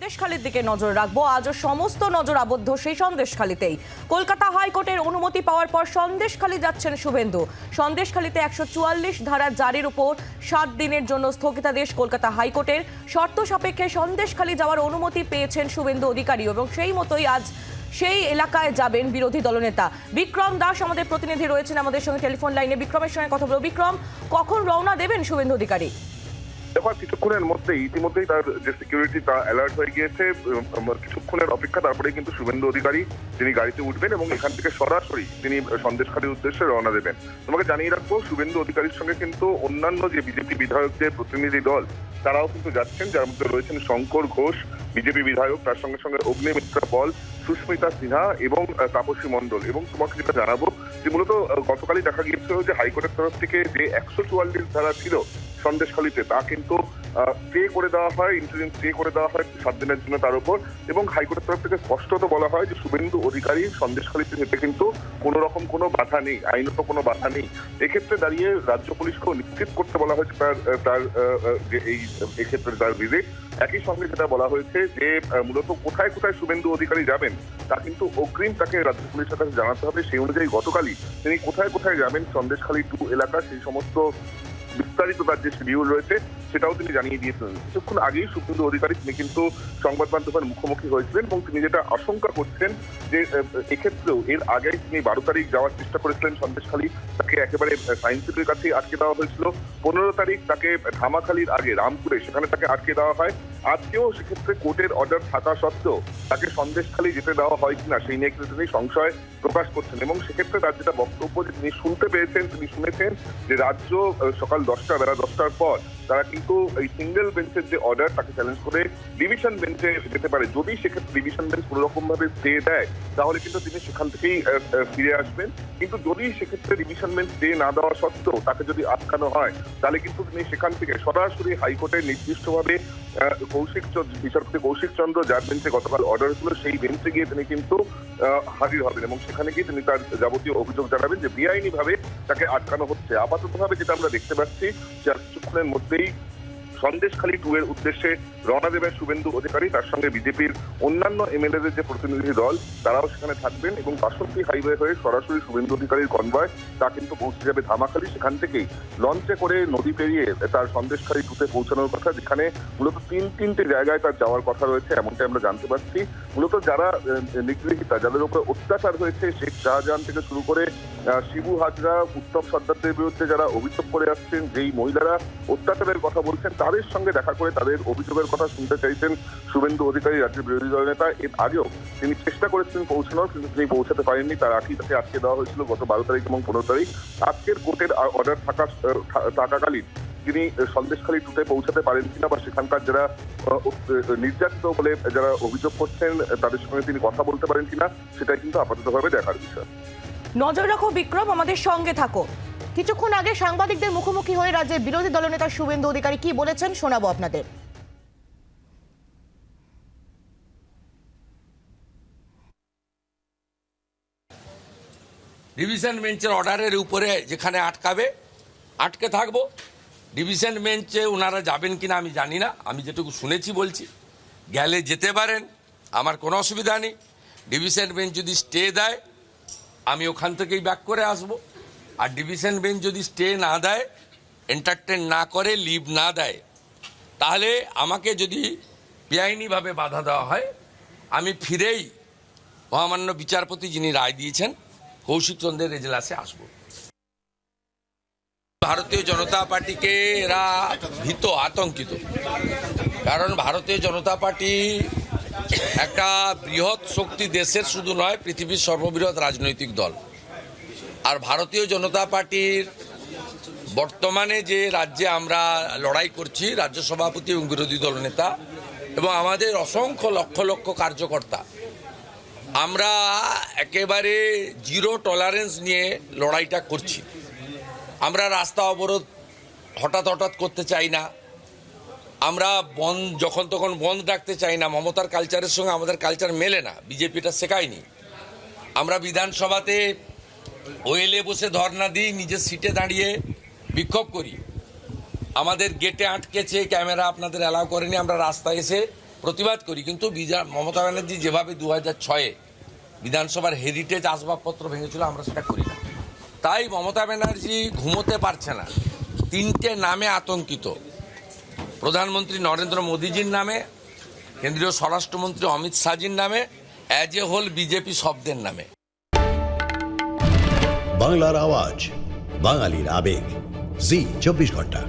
সন্দেশখালীর দিকে নজর রাখব। আজও সমস্ত নজর আবদ্ধ সেই সন্দেশখালীতেই। কলকাতা হাইকোর্টের অনুমতি পাওয়ার পর সন্দেশখালী যাচ্ছেন শুভেন্দু। সন্দেশখালীতে একশো চুয়াল্লিশ ধারা জারির উপর সাত দিনের জন্য স্থগিতাদেশ কলকাতা হাইকোর্টের। শর্ত সাপেক্ষে সন্দেশখালী যাওয়ার অনুমতি পেয়েছেন শুভেন্দু অধিকারী এবং সেই মতোই আজ সেই এলাকায় যাবেন বিরোধী দলনেতা। বিক্রম দাস আমাদের প্রতিনিধি রয়েছেন আমাদের সঙ্গে টেলিফোন লাইনে। বিক্রমের সঙ্গে কথা বলব। বিক্রম, কখন রওনা দেবেন শুভেন্দু অধিকারী? আর কিছুক্ষণের মধ্যে ইতিমধ্যেই তার যে সিকিউরিটি তা অ্যালার্ট হয়ে গিয়েছে কিছুক্ষণের অপেক্ষা, তারপরে কিন্তু শুভেন্দু অধিকারী তিনি গাড়িতে উঠবেন এবং এখান থেকে সরাসরি তিনি সন্দেশখালীর উদ্দেশ্যে রওনা দেবেন। তোমাকে জানিয়ে রাখব, শুভেন্দু অধিকারীর সঙ্গে কিন্তু অন্যান্য যে বিজেপি বিধায়কদের প্রতিনিধি দল, তারাও কিন্তু যাচ্ছেন, যার মধ্যে রয়েছেন শঙ্কর ঘোষ, বিজেপি বিধায়ক, তার সঙ্গে সঙ্গে অগ্নিমিত্রা বল, সুস্মিতা সিনহা এবং তাপসী মণ্ডল। এবং তোমাকে যেটা জানাব, যে মূলত গতকালই দেখা গিয়েছিল যে হাইকোর্টের তরফ থেকে যে একশো চুয়াল্লিশ ধারা ছিল সন্দেশখালীতে। তা কিন্তু স্টে করে দেওয়া হয় ইন্স্যুরেন্স স্টে করে দেওয়া হয় সাত দিনের জন্য তার উপর এবং হাইকোর্টের তরফ থেকে স্পষ্টত বলা হয় যে শুভেন্দু অধিকারী সন্দেশখালীতে যেতে কিন্তু কোনো রকম কোনো বাধা নেই, আইনত কোনো বাধা নেই। এক্ষেত্রে দাঁড়িয়ে রাজ্য পুলিশকেও নিশ্চিত করতে বলা হয়েছে তার তার যে এই, এক্ষেত্রে তার ভিজিট একই সঙ্গে যেটা বলা হয়েছে যে মূলত কোথায় কোথায় শুভেন্দু অধিকারী যাবেন, তা কিন্তু অগ্রিম তাকে রাজ্য পুলিশের কাছে জানাতে হবে। সেই অনুযায়ী গতকালই তিনি কোথায় কোথায় যাবেন সন্দেশখালী টু এলাকা, সেই সমস্ত বিস্তারিত তার যে শিডিউল রয়েছে, সেটাও তিনি জানিয়ে দিয়েছিলেন। কিছুক্ষণ আগেই শুভেন্দু অধিকারী তিনি কিন্তু সংবাদ মাধ্যমের মুখোমুখি হয়েছিলেন এবং তিনি যেটা আশঙ্কা করছেন যে এক্ষেত্রেও এর আগে তিনি বারো তারিখ যাওয়ার চেষ্টা করেছিলেন সন্দেশখালী। তাকে একেবারে সায়েন্স সিটির কাছে আটকে দেওয়া হয়েছিল। পনেরো তারিখ তাকে ধামাখালির আগে রামপুরে সেখানে তাকে আটকে দেওয়া হয়। আজকেও সেক্ষেত্রে কোর্টের অর্ডার থাকা সত্ত্বেও তাকে সন্দেশখালী যেতে দেওয়া হয় কিনা সেই নিয়ে তিনি সংশয় প্রকাশ করছেন এবং সেক্ষেত্রে তার যেটা বক্তব্য যে তিনি শুনতে পেয়েছেন, তিনি শুনেছেন যে রাজ্য সকাল দশটা, বেলা দশটার পর তারা কিন্তু এই সিঙ্গেল বেঞ্চের যে অর্ডার তাকে চ্যালেঞ্জ করে ডিভিশন বেঞ্চে যেতে পারে। যদি সেক্ষেত্রে ডিভিশন বেঞ্চ কোনো রকম ভাবে স্টে দেয়, তাহলে কিন্তু তিনি সেখান থেকেই ফিরে আসবেন। কিন্তু যদি সেক্ষেত্রে ডিভিশন বেঞ্চ স্টে না দেওয়া সত্ত্বেও তাকে যদি আটকানো হয়, তাহলে কিন্তু তিনি সেখান থেকে সরাসরি হাইকোর্টে নির্দিষ্টভাবে কৌশিক বিচারপতি কৌশিক চন্দ্র যার বেঞ্চে গতকাল অর্ডার হয়েছিল, সেই বেঞ্চে গিয়ে তিনি কিন্তু হাজির হবেন এবং সেখানে গিয়ে তিনি তার যাবতীয় অভিযোগ জানাবেন যে বেআইনি ভাবে তাকে আটকানো হচ্ছে। আপাতত ভাবে যেটা আমরা দেখতে পাচ্ছি, যে কিছুক্ষণের মধ্যেই সন্দেশখালী টু এর উদ্দেশ্যে রওনা দেবেন শুভেন্দু অধিকারী। তার সঙ্গে বিজেপির অন্যান্য এমএলএদের যে প্রতিনিধি দল, তারাও সেখানে থাকবেন এবং বাসন্তী হাইওয়ে হয়ে সরাসরি শুভেন্দু অধিকারীর কনভয়, তা কিন্তু পৌঁছে যাবে ধামাখালি। সেখান থেকেই লঞ্চে করে নদী পেরিয়ে তার সন্দেশখালী টুতে পৌঁছানোর কথা, যেখানে মূলত তিন তিনটে জায়গায় তার যাওয়ার কথা রয়েছে, এমনটাই আমরা জানতে পারছি। মূলত যারা নিগৃহীতা, যাদের উপরে অত্যাচার হয়েছে, শেখ শাহজাহান থেকে শুরু করে শিবু হাজরা, উত্তম সর্দারদের বিরুদ্ধে যারা অভিযোগ করে আসছেন, যেই মহিলারা অত্যাচারের কথা বলছেন, তাদের সঙ্গে দেখা করে তাদের অভিযোগের কথা শুনতে চাইছেন শুভেন্দু অধিকারী রাজ্যের বিরোধী দল নেতা। এর আগেও তিনি চেষ্টা করেছিলেন পৌঁছানোর, কিন্তু তিনি পৌঁছাতে পারেননি। তার আগেই তাকে আটকে দেওয়া হয়েছিল গত বারো তারিখ এবং পনেরো তারিখ। আজকের কোর্টের অর্ডার থাকা থাকাকালীন তিনি সন্দেশখালী টুতে পৌঁছাতে পারেন কিনা বা সেখানকার যারা নির্যাতিত বলে যারা অভিযোগ করছেন, তাদের সঙ্গে তিনি কথা বলতে পারেন কিনা, সেটাই কিন্তু আপাততভাবে দেখার বিষয়। নজর রাখো বিক্রম, আমাদের সঙ্গে থাকো। কিছুক্ষণ আগে সাংবাদিকদের মুখোমুখি হয়ে রাজ্যের বিরোধী দলনেতা শুভেন্দু অধিকারী কি বলেছেন শোনাবো আপনাদের। ডিভিশন বেঞ্চের অর্ডারের উপরে যেখানে আটকাবে, আটকে থাকব। ডিভিশন বেঞ্চে ওনারা যাবেন কিনা আমি জানি না, আমি যেটুকু শুনেছি বলছি। গেলে যেতে পারেন, আমার কোনো অসুবিধা নেই। ডিভিশন বেঞ্চ যদি স্টে দেয় আমি ওখান থেকেই ব্যাক করে আসব। আর ডিভিশন বেঞ্চ যদি স্টে না দেয় এন্টারটেন না করে লিভ না দেয়, তাহলে আমাকে যদি বেআইনিভাবে বাধা দেওয়া হয়, আমি ফিরেই মহামান্য বিচারপতি যিনি রায় দিয়েছেন, কৌশিক চন্দ্রের এজলাসে আসব। ভারতীয় জনতা পার্টিকে এরা ভীত, আতঙ্কিত। কারণ ভারতীয় জনতা পার্টি একটা বৃহৎ শক্তি দেশের শুধু নয়, পৃথিবীর সর্ববৃহৎ রাজনৈতিক দল। আর ভারতীয় জনতা পার্টির বর্তমানে যে রাজ্যে আমরা লড়াই করছি, রাজ্য সভাপতি এবং বিরোধী দল নেতা এবং আমাদের অসংখ্য লক্ষ লক্ষ কার্যকর্তা, আমরা একেবারে জিরো টলারেন্স নিয়ে লড়াইটা করছি। আমরা রাস্তা অবরোধ হঠাৎ হঠাৎ করতে চাই না। আমরা বন যখন তখন বন্ধ ডাকতে চাই না, মমতার কালচারের সঙ্গে আমাদের কালচার মেলে না, বিজেপিটা শেখায়নি। আমরা বিধানসভাতে ওয়েলে বসে ধর্না দিই, নিজের সিটে দাঁড়িয়ে বিক্ষোভ করি। আমাদের গেটে আটকেছে ক্যামেরা আপনাদের অ্যালাউ করেনি, আমরা রাস্তায় এসে প্রতিবাদ করি। কিন্তু মমতা ব্যানার্জি যেভাবে দু হাজার ছয়ে বিধানসভার হেরিটেজ আসবাবপত্র ভেঙেছিল, আমরা সেটা করি না। তাই মমতা ব্যানার্জি ঘুমোতে পারছে না। তিনটে নামে আতঙ্কিত। প্রধানমন্ত্রী নরেন্দ্র মোদীজির নামে, কেন্দ্রীয় স্বরাষ্ট্রমন্ত্রী অমিত শাহজির নামে অ্যাজ এ হোল বিজেপি শব্দের নামে। বাংলার আওয়াজ, বাঙালির আবেগ। জি, চব্বিশ ঘণ্টা।